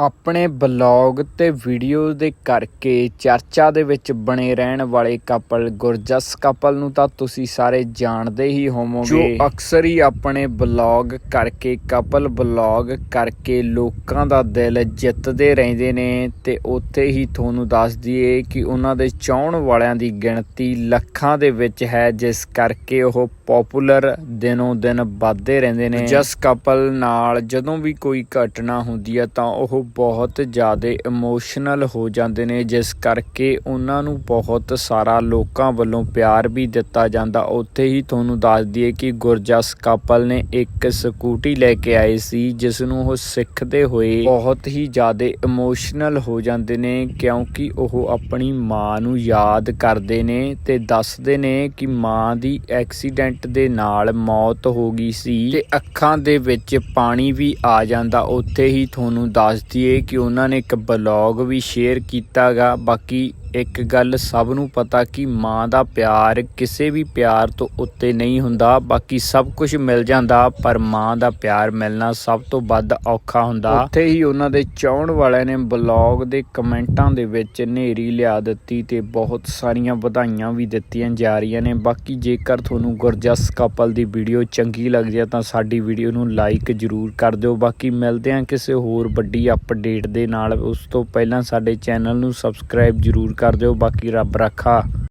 ਆਪਣੇ ਬਲੌਗ ਤੇ ਵੀਡੀਓ ਦੇ ਕਰਕੇ ਚਰਚਾ ਦੇ ਵਿੱਚ ਬਣੇ ਰਹਿਣ ਵਾਲੇ ਕਪਲ ਗੁਰਜਸ ਕਪਲ ਨੂੰ ਤਾਂ ਤੁਸੀਂ ਸਾਰੇ ਜਾਣਦੇ ਹੀ ਹੋਵੋਗੇ। ਜੋ ਅਕਸਰ ਹੀ ਆਪਣੇ ਬਲੌਗ ਕਰਕੇ ਕਪਲ ਬਲੌਗ ਕਰਕੇ ਲੋਕਾਂ ਦਾ ਦਿਲ ਜਿੱਤਦੇ ਰਹਿੰਦੇ ਨੇ ਤੇ ਉੱਥੇ ਹੀ ਤੁਹਾਨੂੰ ਦੱਸ ਦਈਏ ਕਿ ਉਹਨਾਂ ਦੇ ਚਾਹਣ ਵਾਲਿਆਂ ਦੀ ਗਿਣਤੀ ਲੱਖਾਂ ਦੇ ਵਿੱਚ ਹੈ ਜਿਸ ਕਰਕੇ ਉਹ ਪਪੂਲਰ ਦਿਨੋਂ ਦਿਨ ਵੱਧਦੇ ਰਹਿੰਦੇ ਨੇ। ਜਸ ਕਪਲ ਨਾਲ ਜਦੋਂ ਵੀ ਕੋਈ ਘਟਨਾ ਹੁੰਦੀ ਹੈ ਤਾਂ ਉਹ ਬਹੁਤ ਜ਼ਿਆਦਾ ਇਮੋਸ਼ਨਲ ਹੋ ਜਾਂਦੇ ਨੇ, ਜਿਸ ਕਰਕੇ ਉਹਨਾਂ ਨੂੰ ਬਹੁਤ ਸਾਰਾ ਲੋਕਾਂ ਵੱਲੋਂ ਪਿਆਰ ਵੀ ਦਿੱਤਾ ਜਾਂਦਾ। ਉੱਥੇ ਹੀ ਤੁਹਾਨੂੰ ਦੱਸ ਦਈਏ ਕਿ ਗੁਰਜਸ ਕਪਲ ਨੇ ਇੱਕ ਸਕੂਟੀ ਲੈ ਕੇ ਆਏ ਸੀ ਜਿਸ ਨੂੰ ਉਹ ਸਿੱਖਦੇ ਹੋਏ ਬਹੁਤ ਹੀ ਜ਼ਿਆਦਾ ਇਮੋਸ਼ਨਲ ਹੋ ਜਾਂਦੇ ਨੇ, ਕਿਉਂਕਿ ਉਹ ਆਪਣੀ ਮਾਂ ਨੂੰ ਯਾਦ ਕਰਦੇ ਨੇ ਤੇ ਦੱਸਦੇ ਨੇ ਕਿ ਮਾਂ ਦੀ ਐਕਸੀਡੈਂਟ ਦੇ ਨਾਲ ਮੌਤ ਹੋ ਗਈ ਸੀ ਤੇ ਅੱਖਾਂ ਦੇ ਵਿੱਚ ਪਾਣੀ ਵੀ ਆ ਜਾਂਦਾ। ਉੱਥੇ ਹੀ ਤੁਹਾਨੂੰ ਦੱਸ ਦਈਏ ਕਿ ਉਹਨਾਂ ਨੇ ਇੱਕ ਬਲੌਗ ਵੀ ਸ਼ੇਅਰ ਕੀਤਾਗਾ ਬਾਕੀ ਇੱਕ ਗੱਲ ਸਭ ਨੂੰ ਪਤਾ ਕਿ ਮਾਂ ਦਾ ਪਿਆਰ ਕਿਸੇ ਵੀ ਪਿਆਰ ਤੋਂ ਉੱਤੇ ਨਹੀਂ ਹੁੰਦਾ, ਬਾਕੀ ਸਭ ਕੁਝ ਮਿਲ ਜਾਂਦਾ, ਪਰ ਮਾਂ ਦਾ ਪਿਆਰ ਮਿਲਣਾ ਸਭ ਤੋਂ ਵੱਧ ਔਖਾ ਹੁੰਦਾ। ਉੱਥੇ ਹੀ ਉਹਨਾਂ ਦੇ ਚਾਹਣ ਵਾਲਿਆਂ ਨੇ ਬਲੌਗ ਦੇ ਕਮੈਂਟਾਂ ਦੇ ਵਿੱਚ ਨੇਰੀ ਲਿਆ ਦਿੱਤੀ ਤੇ ਬਹੁਤ ਸਾਰੀਆਂ ਵਧਾਈਆਂ ਵੀ ਦਿੱਤੀਆਂ ਜਾ ਰਹੀਆਂ ਨੇ। ਬਾਕੀ ਜੇਕਰ ਤੁਹਾਨੂੰ ਗੁਰਜਸ ਕਪਲ ਦੀ ਵੀਡੀਓ ਚੰਗੀ ਲੱਗਦੀ ਹੈ ਤਾਂ ਸਾਡੀ ਵੀਡੀਓ ਨੂੰ ਲਾਈਕ ਜ਼ਰੂਰ ਕਰ ਦਿਓ। ਬਾਕੀ ਮਿਲਦੇ ਹਾਂ ਕਿਸੇ ਹੋਰ ਵੱਡੀ ਅਪਡੇਟ ਦੇ ਨਾਲ। ਉਸ ਤੋਂ ਪਹਿਲਾਂ ਸਾਡੇ ਚੈਨਲ ਨੂੰ ਸਬਸਕ੍ਰਾਈਬ ਜ਼ਰੂਰ ਕਰ ਦਿਓ ਬਾਕੀ ਰੱਬ ਰਾਖਾ